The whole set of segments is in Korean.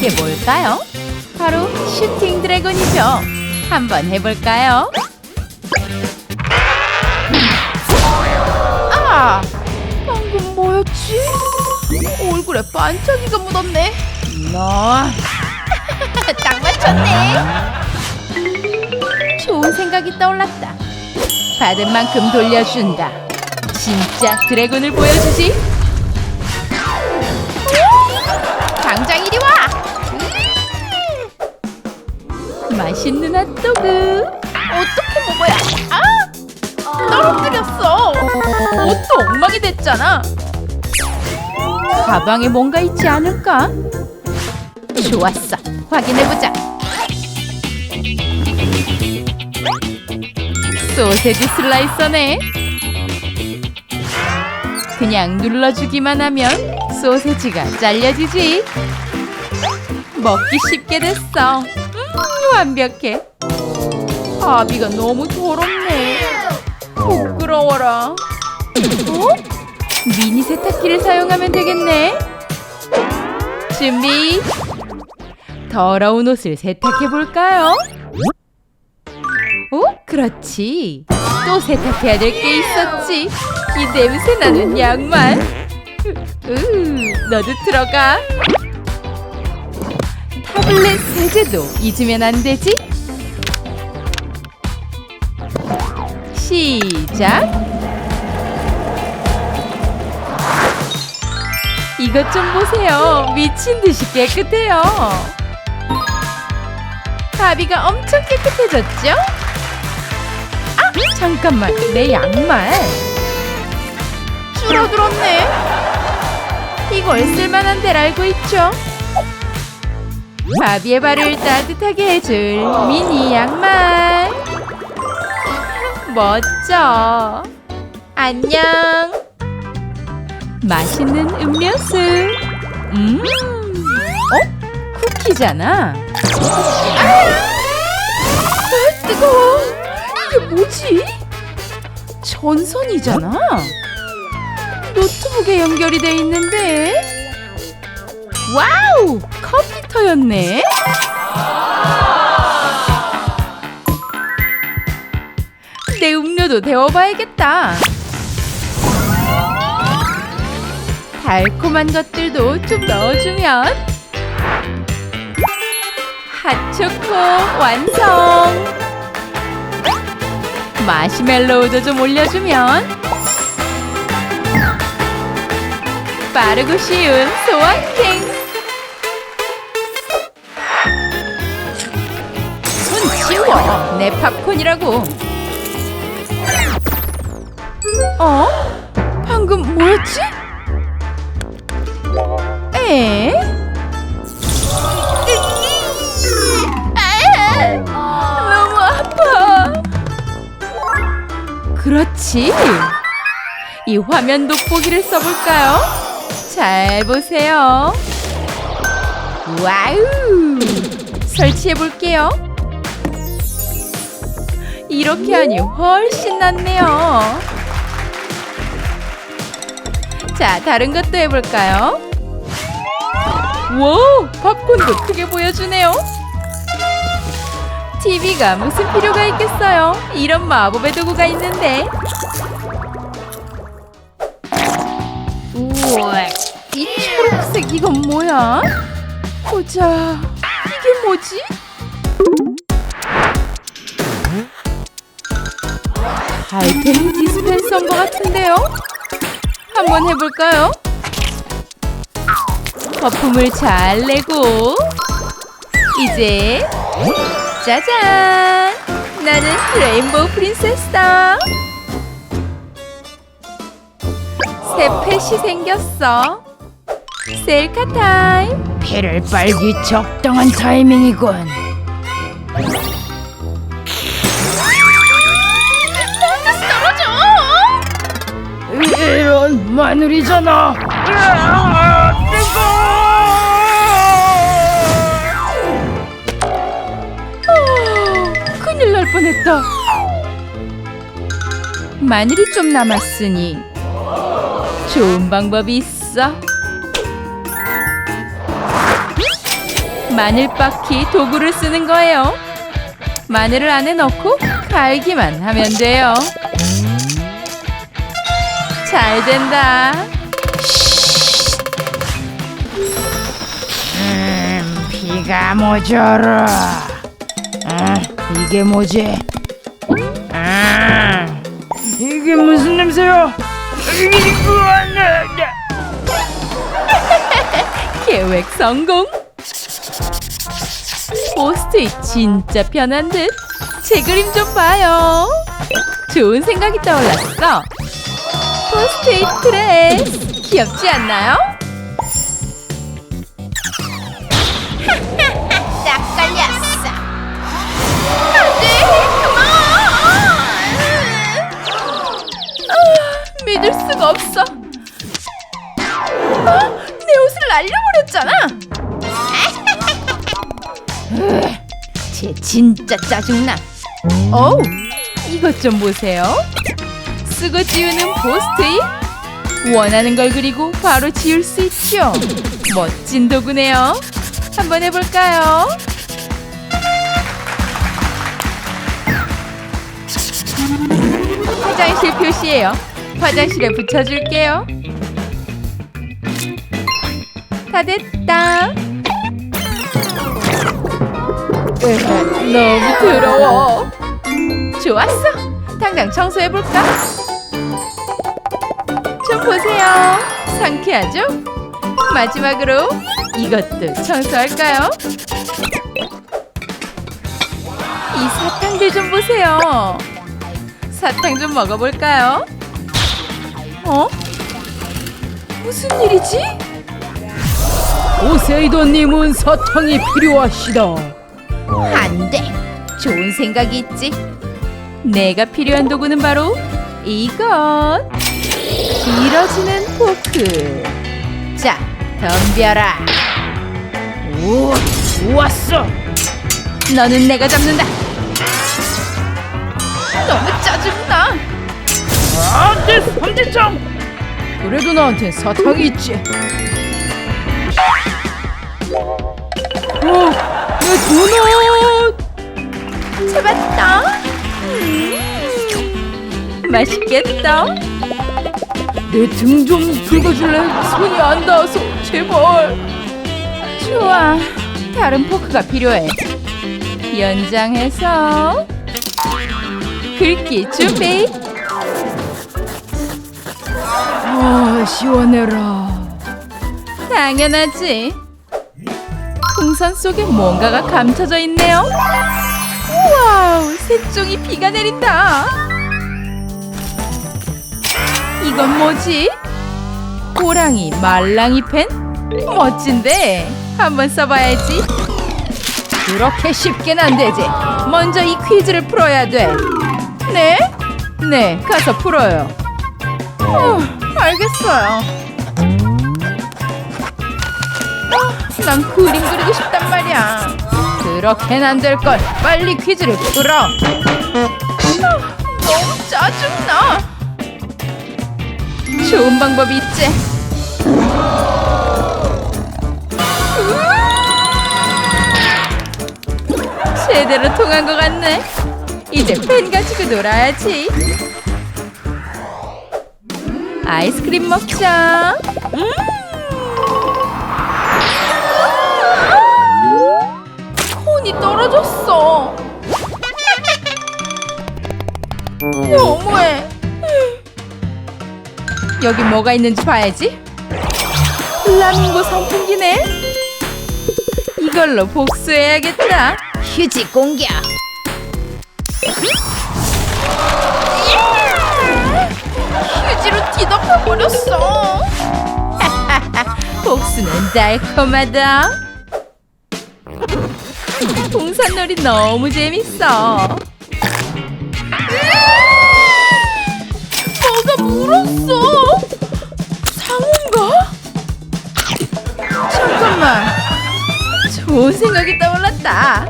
이게 뭘까요? 바로 슈팅 드래곤이죠. 한번 해볼까요? 아! 방금 뭐였지? 얼굴에 반짝이가 묻었네. 너. 딱 맞췄네. 좋은 생각이 떠올랐다. 받은 만큼 돌려준다. 진짜 드래곤을 보여주지. 당장 이리 와. 맛있는 핫도그. 어떻게 먹어야? 아! 떨어뜨렸어. 옷도 엉망이 됐잖아. 가방에 뭔가 있지 않을까? 좋았어. 확인해보자. 소세지 슬라이서네. 그냥 눌러주기만 하면 소세지가 잘려지지. 먹기 쉽게 됐어. 음, 완벽해. 아비가 너무 더럽네. 부끄러워라. 어? 미니 세탁기를 사용하면 되겠네. 준비. 더러운 옷을 세탁해 볼까요? 오, 그렇지. 또 세탁해야 될 게 있었지. 이 냄새 나는 양말. 으, 너도 들어가. 타블렛 세제도 잊으면 안 되지. 시작. 이것 좀 보세요. 미친 듯이 깨끗해요. 가비가 엄청 깨끗해졌죠? 아, 잠깐만. 내 양말. 줄어들었네. 이걸 쓸만한 데를 알고 있죠? 바비의 발을 따뜻하게 해줄 미니 양말. 멋져. 안녕. 맛있는 음료수. 음. 어? 쿠키잖아. 아! 으, 뜨거워. 이게 뭐지? 전선이잖아. 노트북에 연결이 돼 있는데. 와우! 컴퓨터였네. 내 음료도 데워봐야겠다. 달콤한 것들도 좀 넣어주면 핫초코 완성! 마시멜로우도 좀 올려주면 빠르고 쉬운 소확행! 치워! 내 팝콘이라고! 어? 방금 뭐였지? 에? 너무 아파. 그렇지. 이 화면 돋보기를 써볼까요? 잘 보세요. 와우. 설치해 볼게요. 이렇게 하니 훨씬 낫네요. 자, 다른 것도 해볼까요? 와우, 팝콘도 크게 보여주네요. TV가 무슨 필요가 있겠어요? 이런 마법의 도구가 있는데. 우와, 이 초록색 이건 뭐야? 보자, 이게 뭐지? 알테민 디스펜서인 것 같은데요? 한번 해볼까요? 거품을 잘 내고 이제 짜잔! 나는 레인보우 프린세스다. 새 펫이 생겼어. 셀카 타임. 피를 빨기 적당한 타이밍이군. 이런 마늘이잖아. 어, 큰일 날 뻔했다. 마늘이 좀 남았으니 좋은 방법이 있어. 마늘 바퀴 도구를 쓰는 거예요. 마늘을 안에 넣고 갈기만 하면 돼요. 잘 된다. 음, 비가 모자라. 아, 이게 뭐지? 아, 이게 무슨 냄새야? 계획 성공. 포스트잇 진짜 편한 듯. 제 그림 좀 봐요. 좋은 생각이 떠올랐어. 포스트잇 드레스 귀엽지 않나요? 딱 걸렸어. 안돼, 그만. 아, 믿을 수가 없어. 아, 내 옷을 날려버렸잖아. 쟤 진짜 짜증나. 어우, 이것 좀 보세요. 쓰고 지우는 포스트잇. 원하는 걸 그리고 바로 지울 수 있죠. 멋진 도구네요. 한번 해볼까요? 화장실 표시예요. 화장실에 붙여줄게요. 다 됐다. 으, 너무 더러워. 좋았어. 당장 청소해볼까? 좀 보세요. 상쾌하죠? 마지막으로 이것도 청소할까요? 이 사탕들 좀 보세요. 사탕 좀 먹어볼까요? 어? 무슨 일이지? 오세이도님은 사탕이 필요하시다. 안 돼. 좋은 생각이 있지. 내가 필요한 도구는 바로 이것. 길어지는 포크. 자, 덤벼라. 오, 좋았어. 너는 내가 잡는다. 너무 짜증나. 아, 내 삼지점. 그래도 나한테 사탕이 있지. 어, 내 도넛. 잡았다. 음, 맛있겠다. 내 등 좀 긁어줄래? 손이 안 닿아서 제발. 좋아. 다른 포크가 필요해. 연장해서 긁기 준비. 아, 시원해라. 당연하지. 풍선 속에 뭔가가 감춰져 있네요. 와우, 색종이 비가 내린다. 이건 뭐지? 호랑이 말랑이 펜? 멋진데. 한번 써봐야지. 그렇게 쉽게는 안 되지. 먼저 이 퀴즈를 풀어야 돼. 네? 네, 가서 풀어요. 어, 알겠어요. 아, 난 그림 그리고 싶단 말이야. 그렇게는 안 될 걸. 빨리 퀴즈를 풀어. 아, 너무 짜증나. 좋은 방법이 있지. 으아! 제대로 통한 것 같네. 이제 펜 가지고 놀아야지. 아이스크림 먹자. 음! 여기 뭐가 있는지 봐야지. 플라밍고 선풍기네. 이걸로 복수해야겠다. 휴지 공격. 휴지로 뒤덮어 버렸어. 복수는 달콤하다. 동산놀이 너무 재밌어. 뭐가 물었어? 잠깐만. 좋은 생각이 떠올랐다.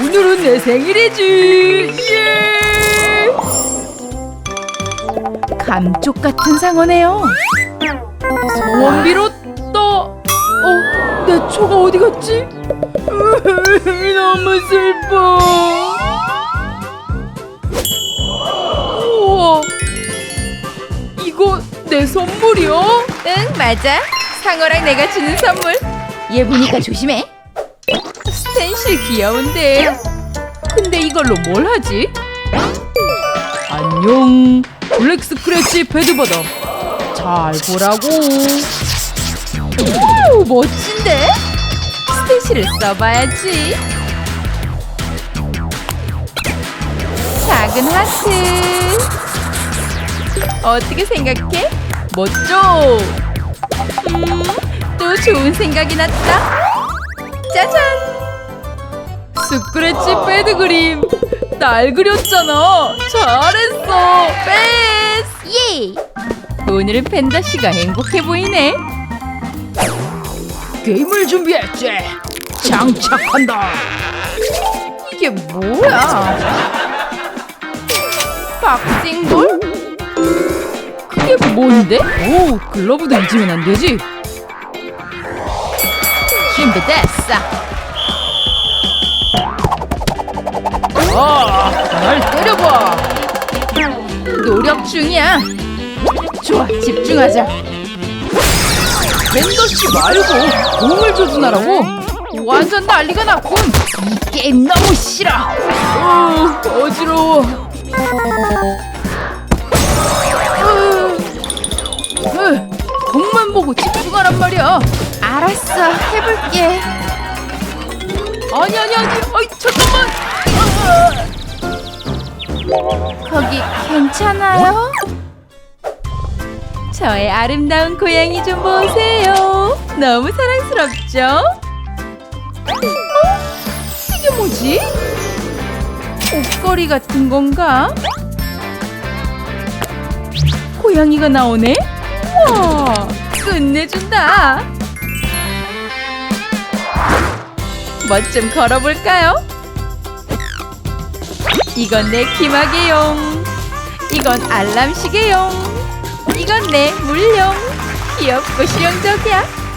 오늘은 내 생일이지. 예! 감쪽 같은 상어네요. 소원비로 떠내 초가 어디 갔지? 너무 슬퍼. 우와, 이거 내 선물이야? 응 맞아 상어랑 내가 주는 선물 얘 보니까 조심해 스텐실 귀여운데 근데 이걸로 뭘 하지? 안녕, 블랙 스크래치 패드버더. 잘 보라고. 오 멋진데 스텐실을 써봐야지 작은 하트 어떻게 생각해? 멋져. 음, 또 좋은 생각이 났다. 짜잔! 스크래치 패드 그림. 날 그렸잖아. 잘했어. 베스! 예! 오늘은 팬더 씨가 행복해 보이네. 게임을 준비했지. 장착한다. 이게 뭐야? 박싱볼? 그게 뭔데? 오, 글러브도 잊으면 안 되지. 준비됐어. 아, 날 때려봐. 노력 중이야. 좋아, 집중하자. 밴더씨 말고 공을 조준하라고. 완전 난리가 났군. 이 게임 너무 싫어. 어, 어지러워. 보고 집중하란 말이야. 알았어, 해볼게. 아니 아니 아니. 아이 잠깐만. 거기 괜찮아요? 저의 아름다운 고양이 좀 보세요. 너무 사랑스럽죠? 어? 이게 뭐지? 옷걸이 같은 건가? 고양이가 나오네? 와, 끝내준다. 멋 좀 걸어볼까요? 이건 내 기마개용. 이건 알람 시계용. 이건 내 물용. 귀엽고 실용적이야.